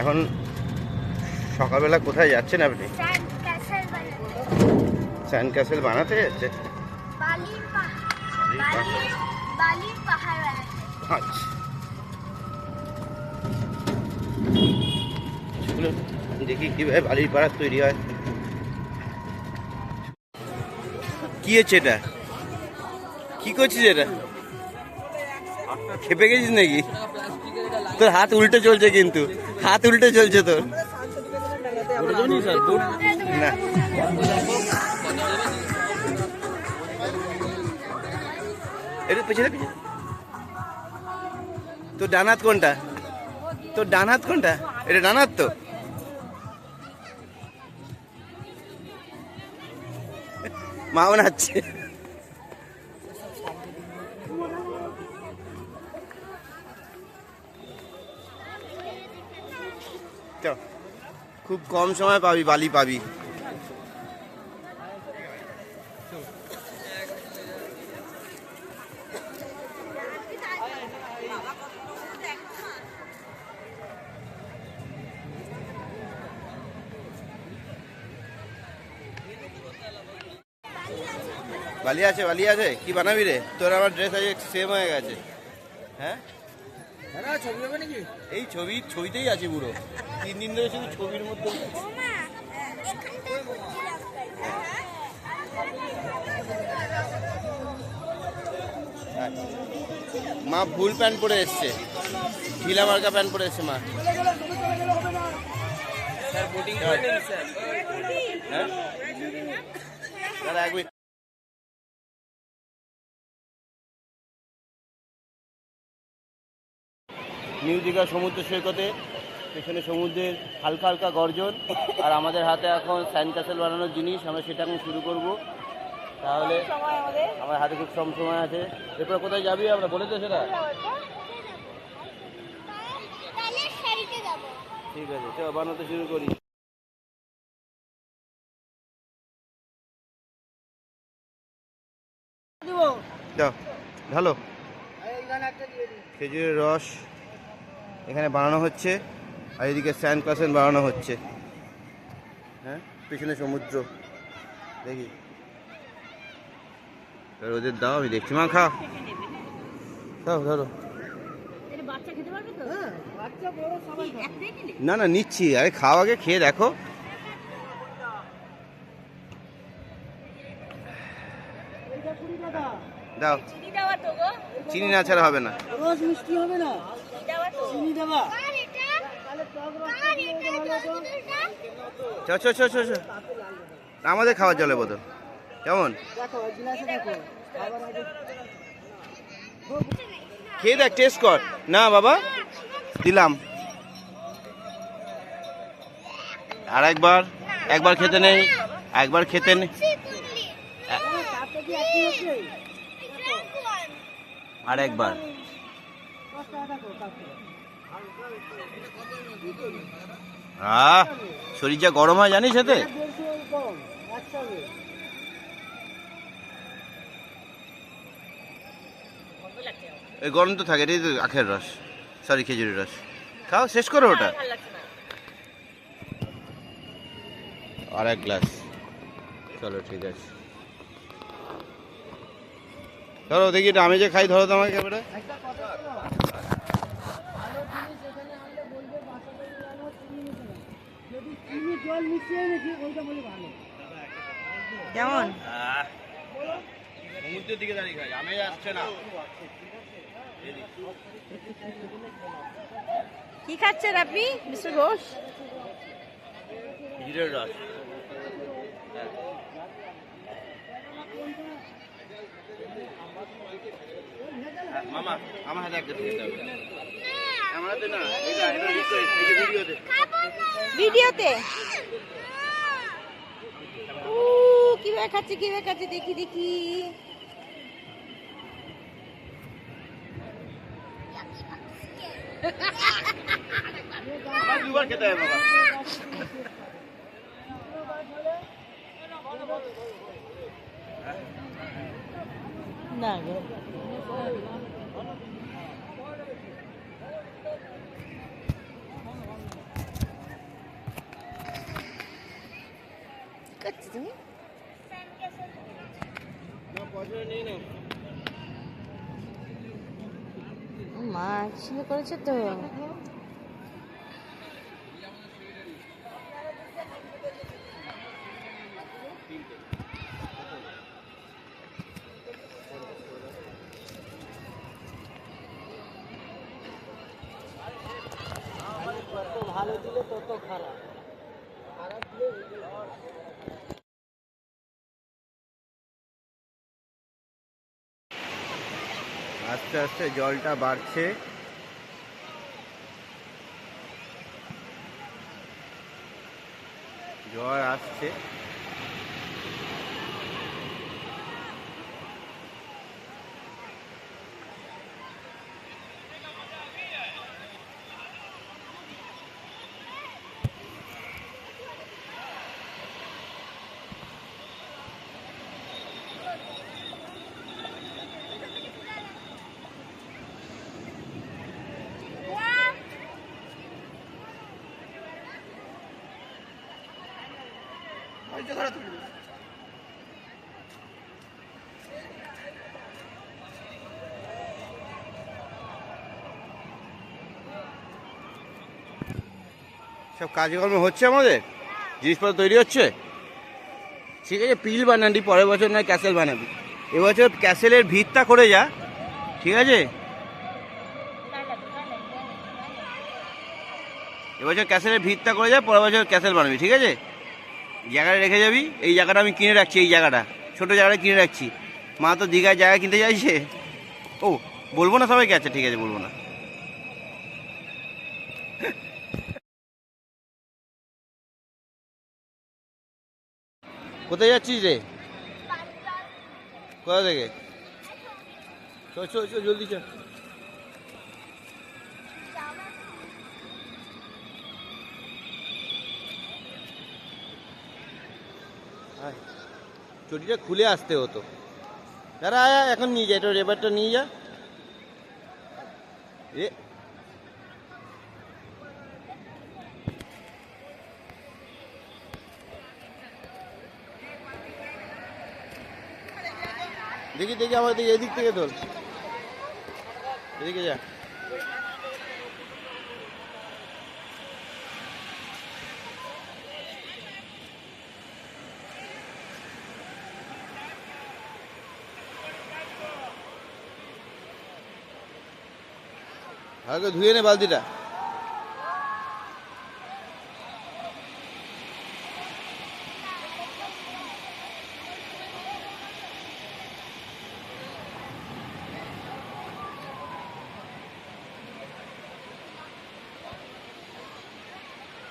এখন সকালবেলা কোথায় যাচ্ছেন আপনি? স্যান্ড ক্যাসেল বানাতে যাচ্ছে? আচ্ছা। দেখি কীভাবে বালির পাড়া তৈরি হয়। কি হচ্ছে এটা? কি করছিস এটা? খেপে গেছিস নাকি? তোর হাত উল্টে চলছে কিন্তু। হাত উল্টে চলছে তোর। না। পেছনে পেছনে তোর ডান হাত কোনটা? তোর ডান হাত কোনটা? এটা ডান হাত তো। মা বানাচ্ছে খুব কম সময় পাবি বালি পাবি। বালি আছে বালি আছে? কি বানাবি রে? তোর আমার ড্রেস আজ সেম হয়ে গেছে। হ্যাঁ ছবি হবে নাকি? এই ছবি ছবিতেই আছে পুরো। তিন দিন ধরে শুধু ছবির মধ্যে ওমা এখানটা। মা ফুল প্যান্ট পরে এসছে। ঢিলা মার্কা প্যান্ট পরে এসছে মা। হ্যাঁ? দাদা এক মিনিট নিউ দীঘা সমুদ্র সৈকতে পেছনে সমুদ্রের হালকা হালকা গর্জন আর আমাদের হাতে এখন স্যান্ড ক্যাসেল বানানোর জিনিস আমরা সেটা এখন শুরু করব। তাহলে আমার হাতে খুব কম সময় আছে। এরপর কোথায় যাবি আমরা? বলে তো সেটা। ঠিক আছে চলো বানাতে শুরু করি। যাও ঢালো। খেজুরের রস এখানে বানানো হচ্ছে। আর এদিকে স্যান্ড কাসেন বানানো হচ্ছে। হ্যাঁ পিছনে সমুদ্র। দেখি। এবার ওদের দাও আমি দেখছি। মা খাও। দাও ধরো না না নিচ্ছি। আরে খাওয়া আগে খেয়ে দেখো। দাও। চিনি না ছাড়া হবে না। রস মিষ্টি হবে না। চিনি দেবা কার এটা কার এটা জলগুলোটা আমাদের খাওয়ার জলে বোতল। কেমন? খেয়ে দেখ টেস্ট কর। না বাবা, দিলাম। আর একবার একবার খেতে নেই, একবার খেতে নেই। আর একবার। আহ শরীর যা গরম হয় জানিস এতে? এই গরম তো থাকে এটাই তো আখের রস। সরি খেজুরের রস। খাও শেষ করো ওটা। আর এক গ্লাস। চলো ঠিক আছে। ধরো দেখি এটা আমি যে খাই ধরো তো আমাকে ক্যামেরা একটা কথা শোনো ভালো জিনিস এখানে আনলে বলবে বাসা থেকে আনো চিনি মিশে না যদি চিনি জল মিশিয়ে এনেছি ওইটা বলে ভালো কেমন? সমুদ্রের দিকে দাঁড়িয়ে খাই আমি আসছে না। কি খাচ্ছেন আপনি মিস্টার ঘোষ? রস। হ্যাঁ, মামা আমার হাতে একটা ভিডিওতে। কীভাবে খাচ্ছে কীভাবে খাচ্ছে দেখি দেখি। আমার দুবার খেতে হবে বাবা। না নিয়েছো তুমি ও মা কি সুন্দর তো ভালো দিলে তত খারাপ। খারাপ দিলে আস্তে আস্তে জলটা বাড়ছে। জল আসছে। সব কাজকর্ম হচ্ছে আমাদের? জিনিসপত্র তৈরি হচ্ছে? ঠিক আছে, পিল বানাবি পরের বছর নয়, ক্যাসেল বানাবি। এবছর ক্যাসেলের ভিতটা করে যা, ঠিক আছে? এবছর ক্যাসেলের ভিতটা করে যা, পরের বছর ক্যাসেল বানাবি, ঠিক আছে? জায়গাটা রেখে যাবি, এই জায়গাটা আমি কিনে রাখছি, এই জায়গাটা। ছোটো জায়গাটা কিনে রাখছি। মা তো দীঘায় জায়গা কিনতে চাইছে? ও, বলব না সবাইকে? আচ্ছা ঠিক আছে, বলব না। কোথায় যাচ্ছিস রে? কোথা থেকে? চল চল চল, জলদি চল। চটিটা খুলে আসতে হতো। দাঁড়া আয় আয়, এখন নিয়ে যা এটা রেবারটা নিয়ে যা। এ। দেখি দেখি আমার দিকে এদিক থেকে তোল এদিকে যা। করে ধুয়ে নে বালতিটা।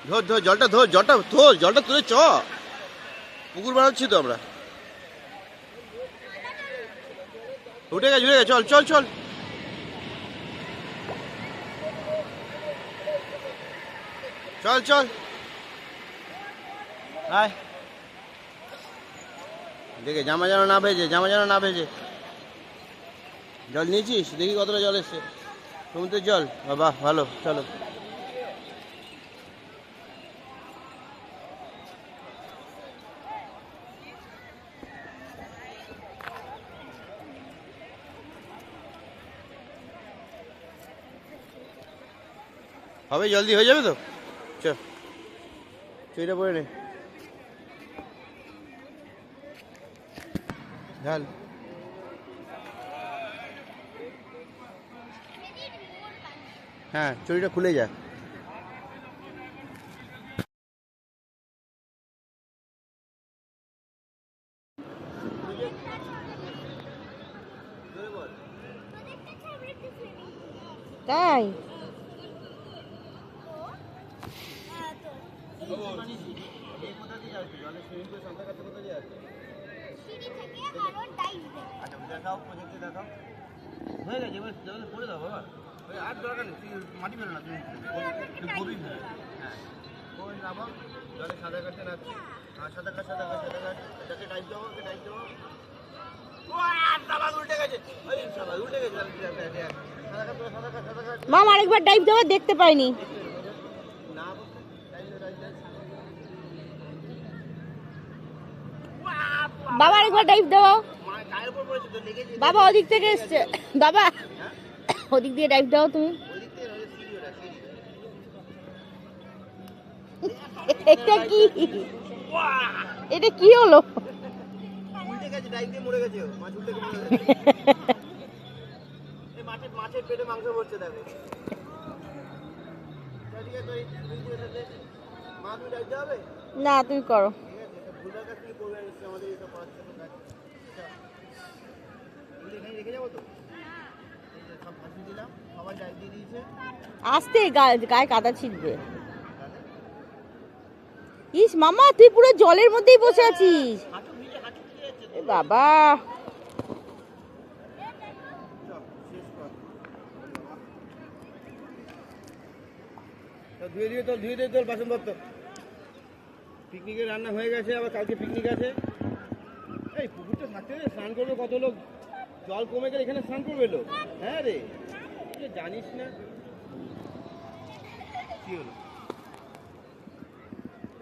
ধর ধর, জলটা ধর জলটা ধর, জলটা তুলে চ। পুকুর বানাচ্ছি তো আমরা। উঠে গেছে উঠে গেছে, চল চল চল। চল চল। আয়। দেখে জামা যেন না ভেজে, জামা যেন না ভেজে। জল নিয়েছিস? দেখি কতটা জল এসছে। সমুদ্রের জল? বাহ ভালো, চলো। হবে, জলদি হয়ে যাবে তো? চ। চুইটা পড়ে নে। ঢাল। হ্যাঁ চুরিটা খুলে যা তাই সিঁড়ি থেকে আরও ডাইভ দেয় আচ্ছা দেখাও প্রজেক্টে দেখাও হয়ে গেছে এবার জলে পড়ে দাও বাবা ওই আর দরকার নেই তুই মাটি ফেলো না তুমি তুই গভীর ফেলো হ্যাঁ ওই নামো জলে সাঁতার কাটতে নাচছি আর সাঁতার কাট সাঁতার কাট সাঁতার কাট এটাকে টাইপ দেবো ওকে টাইপ দেবো ও আর সাবাদ উল্টে গেছে ওই সাবাদ উল্টে গেছে দেখ, দেখ, দেখ। সাঁতার কাট সাঁতার কাট সাঁতার কাট মাম আরেকবার ডাইভ দেওয়া দেখতে পাইনি। টাইপ টাইপ বাবা আরেকবার ডাইভ দাও বাবা ওদিক থেকে এসছে। বাবা, ওদিক দিয়ে ডাইভ দাও তুমি। এটা কি? এটা কি হলো? মাছের পেটে মাংস পড়ছে দেখো তা ঠিক আছে, ওই তুমি দিয়ে সাথে মা তুমি ডাইভ দেওয়া হবে না তুমি করো। আচ্ছা। আস্তে গায়ে কাদা ছিটবে। ইস মামা তুই পুরো জলের মধ্যেই বসে আছিস। বাবা চল শেষ কর তো ধুয়ে দিয়ে তোর ধুয়ে দিয়ে তোর বাসনপত্র। পিকনিকের রান্না হয়ে গেছে, আবার কালকে পিকনিক আছে। এই পুকুরটা থাকতে স্নান করবে কত লোক? জল কমে গেলে এখানে স্নান করবে লোক। হ্যাঁ রে, তুই জানিস না। কি হলো?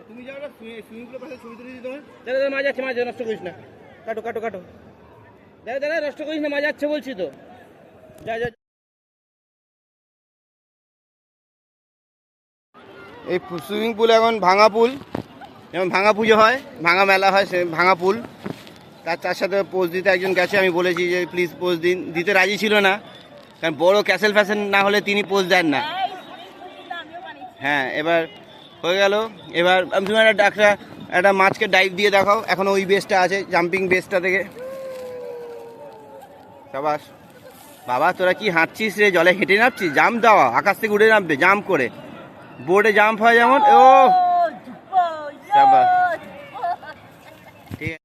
তুমি যাও না সুইমিং পুলের পাশে ছবি তুলে দিই তোমার দাদা দাদা, মাছ যাচ্ছে, মাছ নষ্ট করিস না। কাটো কাটো কাটো। দাদা দাদা, নষ্ট করিস না, মাছ যাচ্ছে বলছি তো। যা যা এই সুইমিং পুল এখন ভাঙা পুল যেমন ভাঙা পুজো হয়, ভাঙা মেলা হয়, সে ভাঙা পুল তার তার সাথে পোজ দিতে একজন গেছে, আমি বলেছি যে প্লিজ পোজ দিন। দিতে রাজি ছিল না, কারণ বড় ক্যাসেল ফ্যাসেল না হলে তিনি পোজ দেন না। হ্যাঁ এবার হয়ে গেল। এবার আমি তুমি একটা একটা একটা মাছকে ডাইভ দিয়ে দেখাও। এখন ওই বেসটা আছে জাম্পিং বেসটা থেকে। সাবাস। বাবা, তোরা কি হাঁটছিস রে? জলে হেঁটে নামছিস? জাম দেওয়া আকাশ থেকে উড়ে নামবে, জাম্প করে। বোর্ডে জাম্প হয় যেমন ও! ঠিক আছে।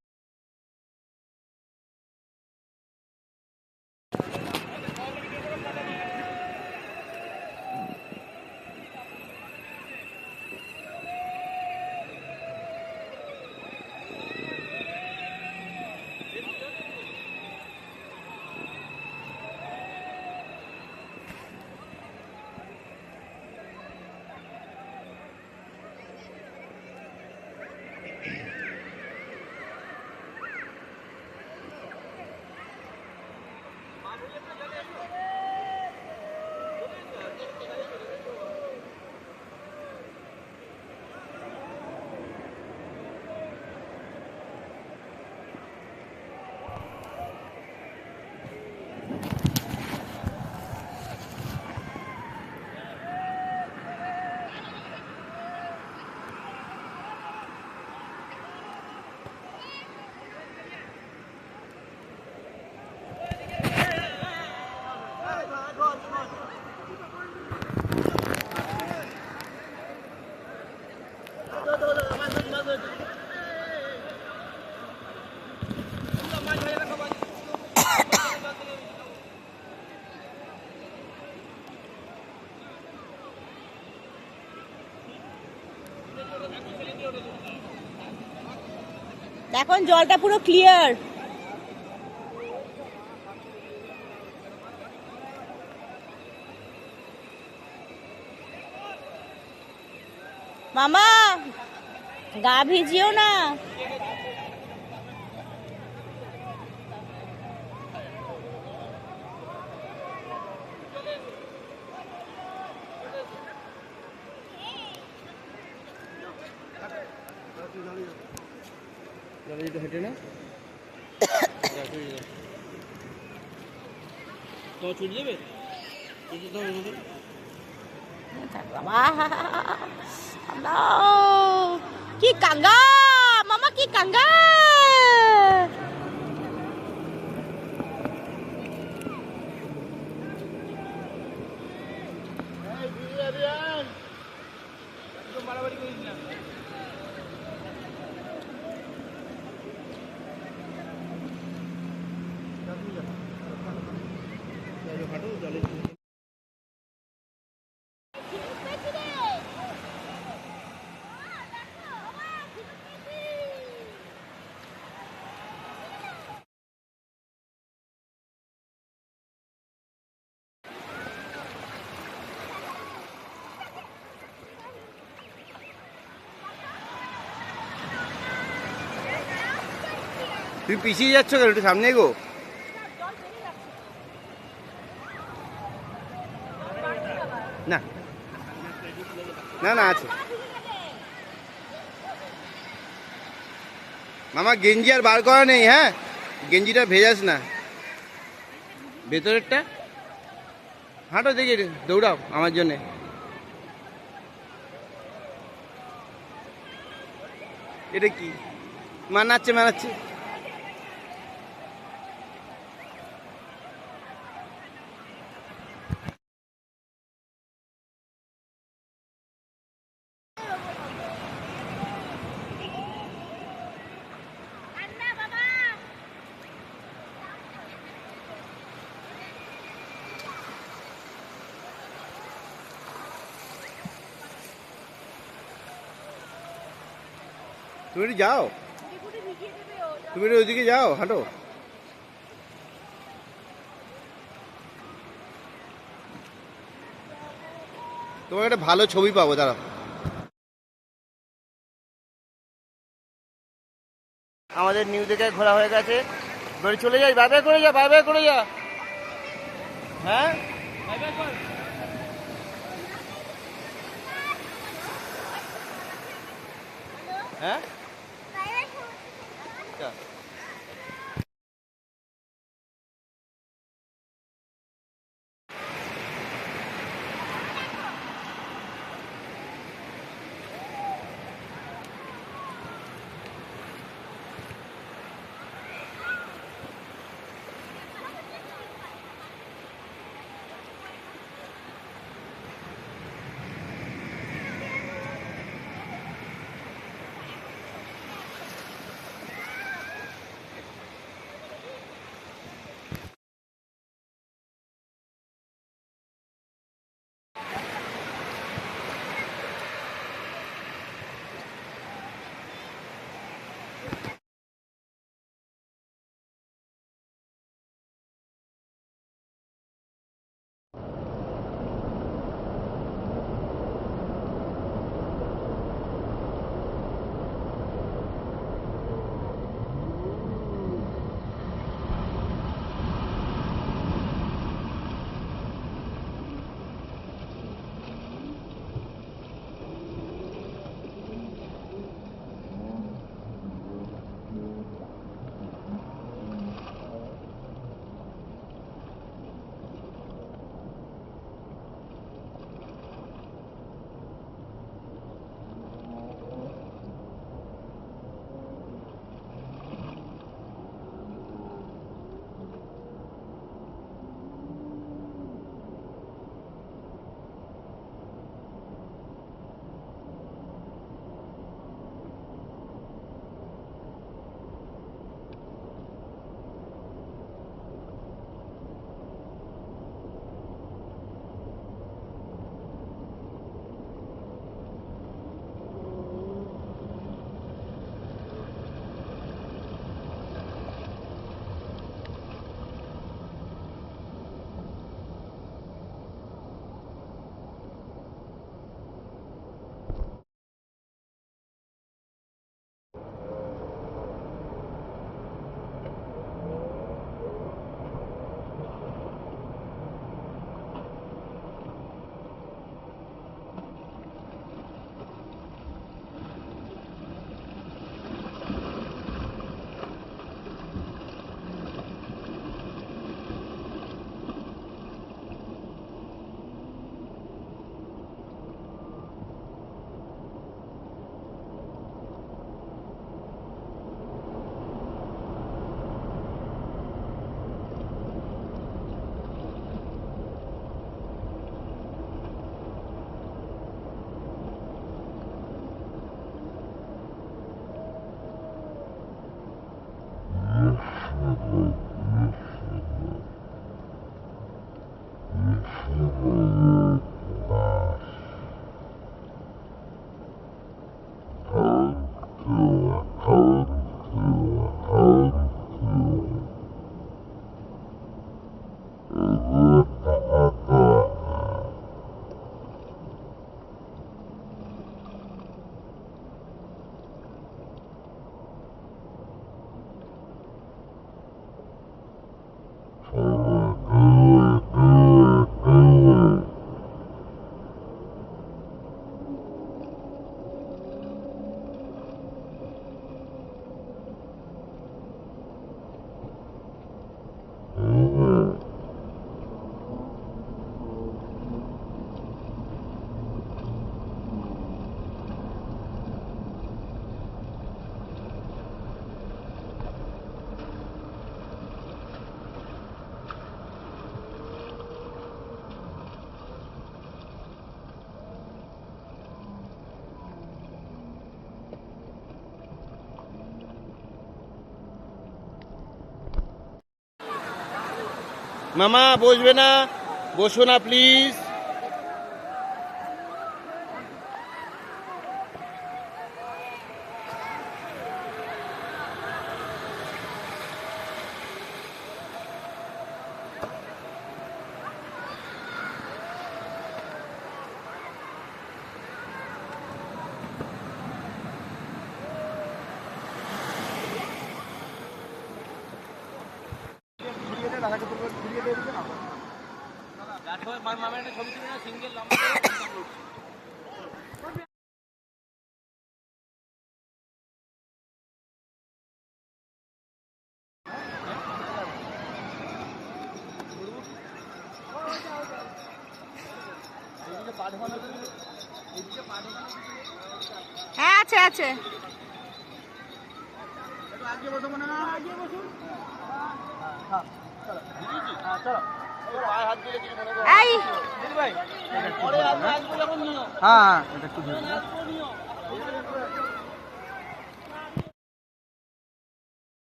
এখন জলটা পুরো ক্লিয়ার মামা গা ভিজিও না। জলে হেঁটে না। কি কাঙ্গা মামা কি কাঙ্গা তুই পিছিয়ে যাচ্ছ কেন? একটু সামনে গো না। না না, আছে। মামা, গেঞ্জি আর বার করা নেই হ্যাঁ? গেঞ্জিটা ভেজাস না। ভেতরেরটা? হাঁটো দেখি, দৌড়াও আমার জন্যে। এটা কি? মানাচ্ছে মানাচ্ছে। তুমি যাও। তুমি ওইদিকে যাও, হাঁটো। তোমার একটা ভালো ছবি পাবো, দাঁড়াও। আমাদের নিউ থেকে ঘোরা হয়ে গেছে। এবারে চলে যাই বাই বাই করে যা বাই বাই করে যা। হ্যাঁ? হ্যাঁ? মামা বসবে না। বসো না প্লিজ হ্যাঁ আছে। হ্যাঁ এটা একটু ধরে।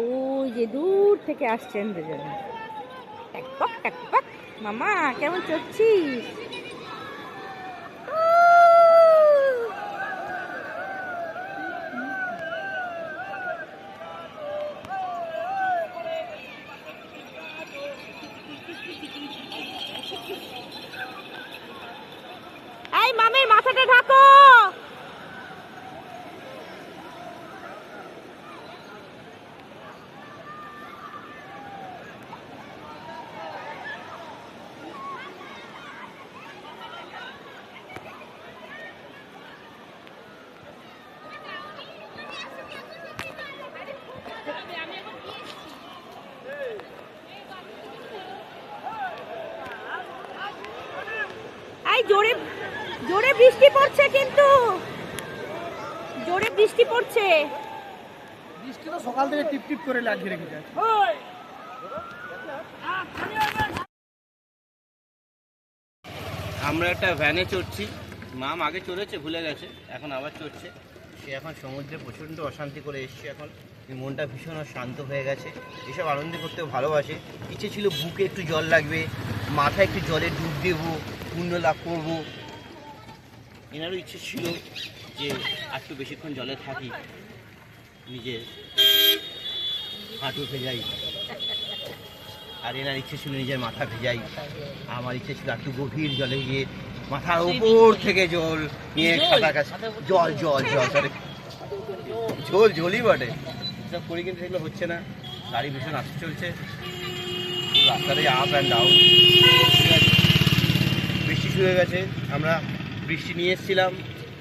ওই যে দূর থেকে আসছেন দুজনে। ট্যাকপক ট্যাকপক মামা কেমন চড়ছিস এই জোরে জোরে বৃষ্টি পড়ছে কিন্তু। জোরে বৃষ্টি পড়ছে। বৃষ্টি তো সকাল থেকে টিপ টিপ করে লাগিয়ে রেখেছে আমরা একটা ভ্যানে চড়ছি। মাম আগে চড়েছে ভুলে গেছে এখন আবার চড়ছে। সে এখন সমুদ্রে প্রচণ্ড অশান্তি করে এসছে এখন। মনটা ভীষণ শান্ত হয়ে গেছে। এসব আনন্দ করতেও ভালোবাসে ইচ্ছে ছিল বুকে একটু জল লাগবে মাথায় একটু জলে ডুব দেবো পুণ্য লাভ করব। এনারও ইচ্ছে ছিল যে একটু বেশিক্ষণ জলে থাকি নিজের হাঁটু ভেজাই। আর এনার ইচ্ছে ছিল নিজের মাথা ভেজাই। আমার ইচ্ছে ছিল একটু গভীর জলে গিয়ে মাথার উপর থেকে জল নিয়ে কাছে জল জল জল জল জলই বটে। সব করি কিন্তু সেগুলো হচ্ছে না। গাড়ি ভীষণ আসতে চলছে। রাস্তাতে আপ অ্যান্ড ডাউন বৃষ্টি শুরু হয়ে গেছে। আমরা বৃষ্টি নিয়ে এসেছিলাম।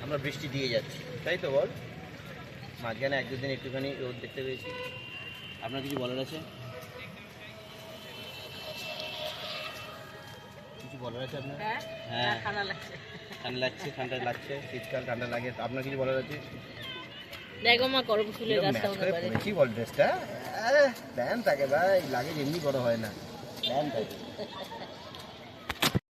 আমরা বৃষ্টি দিয়ে যাচ্ছি। তাই তো বল? মাঝখানে এক দুদিন একটুখানি রোদ দেখতে পেয়েছি। আপনার কিছু বলার আছে? কিছু বলার আছে আপনার? হ্যাঁ ঠান্ডা লাগছে ঠান্ডা লাগছে শীতকাল ঠান্ডা লাগে। আপনার কিছু বলার আছে? দেখো মা ফুলের কিরম গাছটা হতে পারে কি বল ড্রেসটা প্যান্ট থাকে ভাই লাগে এমনি বড় হয় না। প্যান্ট থাকে।